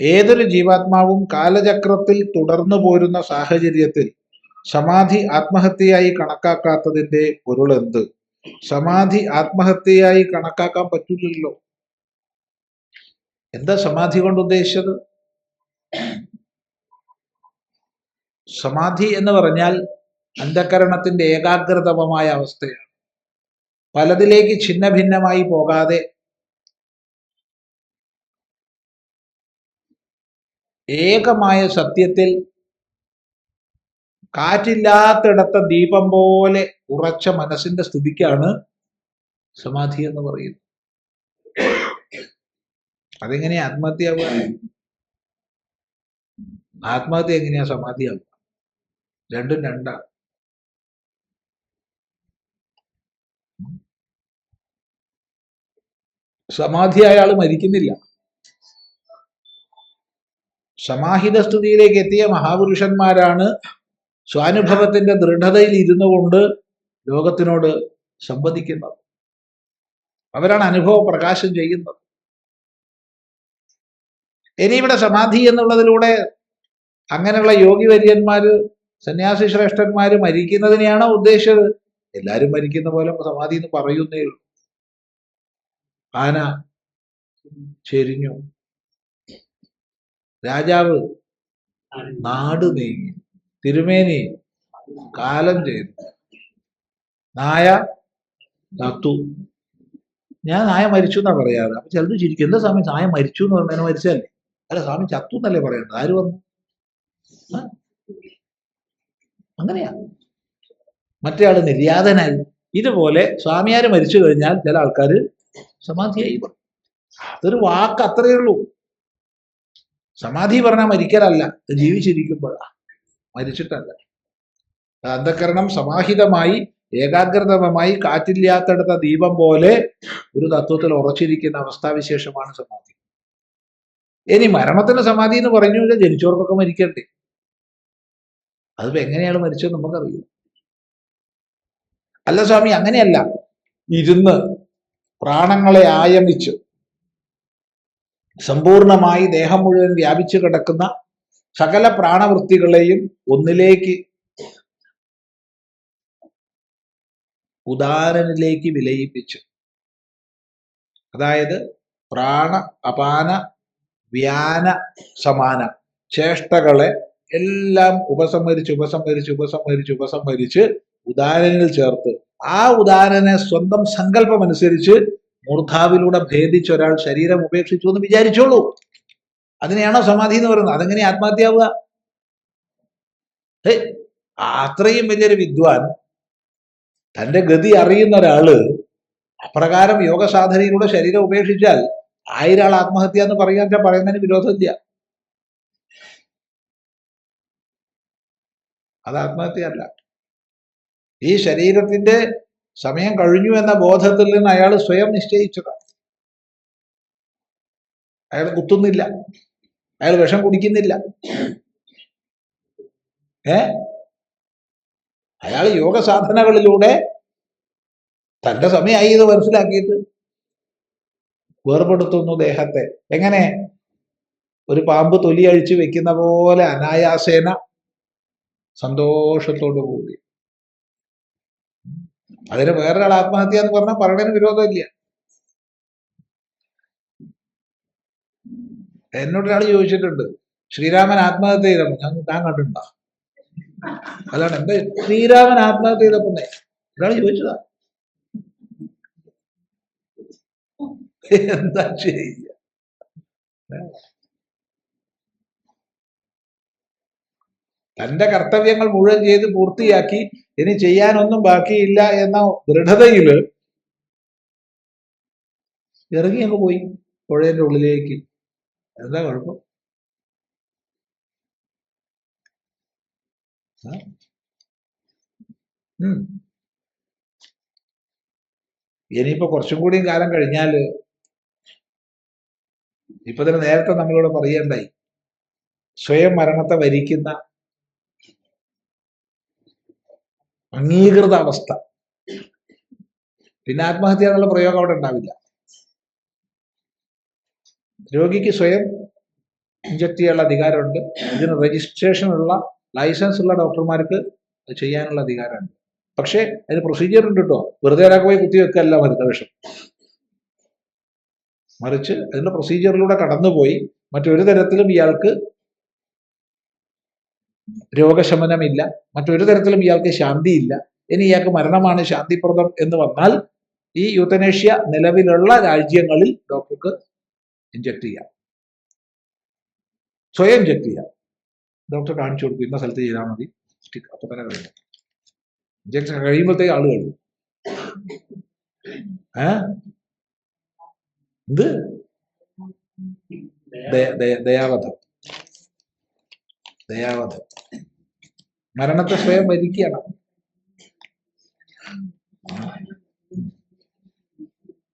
ഏതൊരു ജീവാത്മാവും കാലചക്രത്തിൽ തുടർന്നു പോരുന്ന സാഹചര്യത്തിൽ സമാധി ആത്മഹത്യയായി കണക്കാക്കാത്തതിന്റെ പൊരുൾ എന്ത്? സമാധി ആത്മഹത്യയായി കണക്കാക്കാൻ പറ്റില്ലല്ലോ എന്താ സമാധി കൊണ്ട് ഉദ്ദേശിച്ചത്? സമാധി എന്ന് പറഞ്ഞാൽ അന്ധകരണത്തിന്റെ ഏകാഗ്രതമായ അവസ്ഥയാണ്. പലതിലേക്ക് ഛിന്ന ഭിന്നമായി പോകാതെ ഏകമായ സത്യത്തിൽ കാറ്റില്ലാത്തിടത്ത ദീപം പോലെ ഉറച്ച മനസ്സിന്റെ സ്ഥിതിക്കാണ് സമാധി എന്ന് പറയുന്നത്. അതെങ്ങനെയാ ആത്മഹത്യയാവുക? ആത്മഹത്യ എങ്ങനെയാ സമാധിയാവുക? രണ്ടും രണ്ടാ സമാധിയായ അയാൾ മരിക്കുന്നില്ല. സമാഹിത സ്ഥിതിയിലേക്ക് എത്തിയ മഹാപുരുഷന്മാരാണ് സ്വാനുഭവത്തിന്റെ ദൃഢതയിൽ ഇരുന്നു കൊണ്ട് ലോകത്തിനോട് സംവദിക്കുന്നത്. അവരാണ് അനുഭവ പ്രകാശം ചെയ്യുന്നത്. ഇനി ഇവിടെ സമാധി എന്നുള്ളതിലൂടെ അങ്ങനെയുള്ള യോഗിവര്യന്മാര് സന്യാസി ശ്രേഷ്ഠന്മാര് മരിക്കുന്നതിനെയാണോ ഉദ്ദേശിച്ചത്? എല്ലാരും മരിക്കുന്ന പോലെ സമാധി എന്ന് പറയുന്നേ ഉള്ളൂ. ആന ചെരിഞ്ഞു. രാജാവ് നാട് നീങ്ങി. തിരുമേനി കാലം ചെയ്തു. നായ ചത്തു ഞാൻ നായ മരിച്ചു എന്നാ പറയാറ്. അപ്പൊ ചിലത് ചിരിക്കും. എന്താ സ്വാമി? നായ മരിച്ചു എന്ന് പറഞ്ഞാൽ മരിച്ചല്ലേ അല്ല സ്വാമി ചത്തു എന്നല്ലേ പറയുന്നത് ആര് വന്നു? അങ്ങനെയാ. മറ്റേ ആൾ നിര്യാതനായി. ഇതുപോലെ സ്വാമിയാര് മരിച്ചു കഴിഞ്ഞാൽ ചില ആൾക്കാര് സമാധിയായി പറഞ്ഞു. അതൊരു വാക്ക് അത്രയേ ഉള്ളൂ. സമാധി പറഞ്ഞാൽ മരിക്കലല്ല ജീവിച്ചിരിക്കുമ്പോഴാ. മരിച്ചിട്ടല്ല. അന്ധകരണം സമാഹിതമായി ഏകാഗ്രതമായി കാറ്റില്ലാത്തടുത്ത ദീപം പോലെ ഒരു തത്വത്തിൽ ഉറച്ചിരിക്കുന്ന അവസ്ഥാവിശേഷമാണ് സമാധി. ഇനി മരണത്തിന് സമാധി എന്ന് പറഞ്ഞു കഴിഞ്ഞാൽ ജനിച്ചവർക്കൊക്കെ മരിക്കണ്ടേ? അതിപ്പോ എങ്ങനെയാണ് മരിച്ചത് നമുക്കറിയില്ല. അല്ല സ്വാമി അങ്ങനെയല്ല. ഇരുന്ന് പ്രാണങ്ങളെ ആയമിച്ച്. സമ്പൂർണമായി ദേഹം മുഴുവൻ വ്യാപിച്ചു കിടക്കുന്ന സകല പ്രാണവൃത്തികളെയും ഒന്നിലേക്ക് ഉദാരനിലേക്ക് വിലയിപ്പിച്ചു. അതായത് പ്രാണ അപാന വ്യാന സമാന ചേഷ്ടകളെ എല്ലാം ഉപസംഹരിച്ച് ഉപസംഹരിച്ച് ഉപസംഹരിച്ച് ഉപസംഹരിച്ച് ഉദാരനിൽ ചേർത്ത് ആ ഉദാരനെ സ്വന്തം സങ്കല്പം അനുസരിച്ച് മൂർധാവിലൂടെ ഭേദിച്ച ഒരാൾ ശരീരം ഉപേക്ഷിച്ചു എന്ന് വിചാരിച്ചോളൂ. അതിനെയാണോ സമാധി എന്ന് പറയുന്നത്? അതെങ്ങനെ ആത്മഹത്യാവുക ഹേ, അത്രയും വലിയൊരു വിദ്വാൻ തന്റെ ഗതി അറിയുന്ന ഒരാൾ അപ്രകാരം യോഗ സാധനയിലൂടെ ശരീരം ഉപേക്ഷിച്ചാൽ ആയിരം ആൾ ആത്മഹത്യ എന്ന് പറയാൻ പറയുന്നതിന് വിരോധമില്ല. അത് ആത്മഹത്യയല്ല. ഈ ശരീരത്തിന്റെ സമയം കഴിഞ്ഞു എന്ന ബോധത്തിൽ നിന്ന് അയാൾ സ്വയം നിശ്ചയിച്ചതാണ്. അയാൾ കുത്തുന്നില്ല. അയാൾ വിഷം കുടിക്കുന്നില്ല. ഏ? അയാൾ യോഗ സാധനകളിലൂടെ തന്റെ സമയമായി ഇത് മനസ്സിലാക്കിയിട്ട് വേർപെടുത്തുന്നു ദേഹത്തെ. എങ്ങനെ? ഒരു പാമ്പ് തൊലി അഴിച്ചു വെക്കുന്ന പോലെ അനായാസേന സന്തോഷത്തോടു കൂടി അതിന് വേറൊരാൾ ആത്മഹത്യ എന്ന് പറഞ്ഞാൽ പറയുന്നതിന് വിരോധമില്ല. എന്നോട് ഒരാൾ ചോദിച്ചിട്ടുണ്ട് ശ്രീരാമൻ ആത്മഹത്യ ചെയ്തപ്പോ ഞാൻ താൻ കണ്ടിട്ടുണ്ടോ? അതാണ് എന്താ ശ്രീരാമൻ ആത്മഹത്യ ചെയ്തപ്പോ ഒരാൾ ചോദിച്ചതാ. എന്താ ചെയ്യുക? തന്റെ കർത്തവ്യങ്ങൾ മുഴുവൻ ചെയ്ത് പൂർത്തിയാക്കി ഇനി ചെയ്യാനൊന്നും ബാക്കിയില്ല എന്ന ദൃഢതയിൽ ഇറങ്ങി അങ്ങ് പോയി പുഴയുടെ ഉള്ളിലേക്ക്. എന്താ കുഴപ്പം. ഇനിയിപ്പോ കുറച്ചും കൂടിയും കാലം കഴിഞ്ഞാൽ ഇപ്പൊ തന്നെ നേരത്തെ നമ്മളോട് പറയണ്ടായി സ്വയം മരണത്തെ വരിക്കുന്ന അംഗീകൃത അവസ്ഥ പിന്നെ ആത്മഹത്യ എന്നുള്ള പ്രയോഗം അവിടെ ഉണ്ടാവില്ല. രോഗിക്ക് സ്വയം ഇഞ്ചക്ട് ചെയ്യാനുള്ള അധികാരമുണ്ട്. ഇതിന് രജിസ്ട്രേഷൻ ഉള്ള ലൈസൻസ് ഉള്ള ഡോക്ടർമാർക്ക് ചെയ്യാനുള്ള അധികാരമുണ്ട്. പക്ഷേ അതിന് പ്രൊസീജിയർ ഉണ്ട് കേട്ടോ വെറുതെ ഒരാൾക്ക് പോയി കുത്തിവെക്കല്ല മരുന്ന വിഷം. മറിച്ച് അതിന്റെ പ്രൊസീജിയറിലൂടെ കടന്നുപോയി മറ്റൊരു തരത്തിലും ഇയാൾക്ക് രോഗശമനമില്ല. മറ്റൊരു തരത്തിലും ഇയാൾക്ക് ശാന്തിയില്ല. ഇനി ഇയാൾക്ക് മരണമാണ് ശാന്തിപ്രദം എന്ന് വന്നാൽ ഈ യൂത്തനേഷ്യ നിലവിലുള്ള രാജ്യങ്ങളിൽ ഡോക്ടർക്ക് ഇഞ്ചക്ട് ചെയ്യാം. സ്വയം ഇഞ്ചക്ട് ചെയ്യാം. ഡോക്ടർ കാണിച്ചു കൊടുക്കും ഇന്ന സ്ഥലത്ത് ചെയ്താൽ മതി. അപ്പൊ തന്നെ കഴിയും. ഇഞ്ചക്ഷൻ കഴിയുമ്പോഴത്തേക്ക് ആൾ കഴിയും. ഏ? എന്ത്? ദയ- ദയ- ദയാവധം. ദയാവത്. മരണത്തെ സ്വയം വരിക്കണം